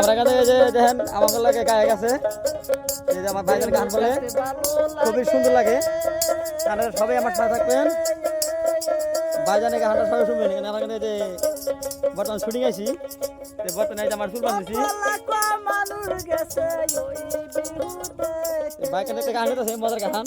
আমরা কাছে যে দেখেন আমার লাগে গায়ক আছে এই যে আমার ভাইজান গান বলে খুবই সুন্দর লাগে। আপনারা সবাই আমার সাথে থাকবেন। ভাইজানের গানটা সবাই শুনবেন এখানে আমার যে বর্তমান শুটিং আছি বর্তমানে আমার চুল বাঁধতেছি। বাইকের একটা গান হইতেছে মজার গান।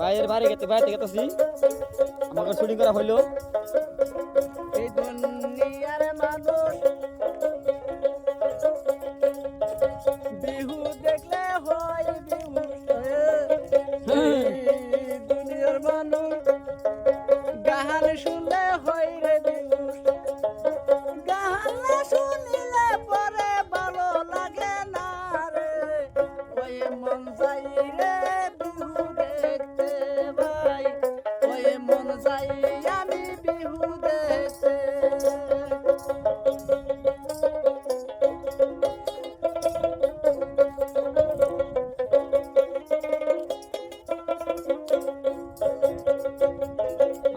বাইরের বাড়ি গেতে বাইরে গেতেছি। আমাকে শুটিং করা হইল। এই দুনিয়ার মানুষ, বিহু দেখলে হয় বিহু। দুনিয়ার মানুষ শুনলে হয় রে বিহু। পরে ভালো লাগে না রে। ওই মন যাই রে যাই আমি বিহু দেখতে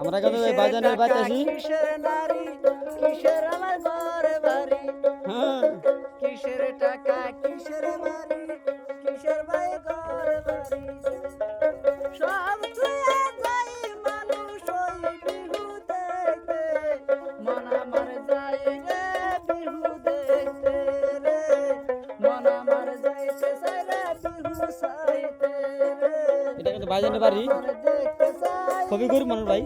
আমরা এই বাজানের আছি কিসের নারী কিসের আমার ঘরে বাড়ি হ্যাঁ। কিসের টাকা কিসের বাড়ি? চাইতে রে এটা কিন্তু বাজানের বাড়ি খুবই গরিব মানুষ ভাই।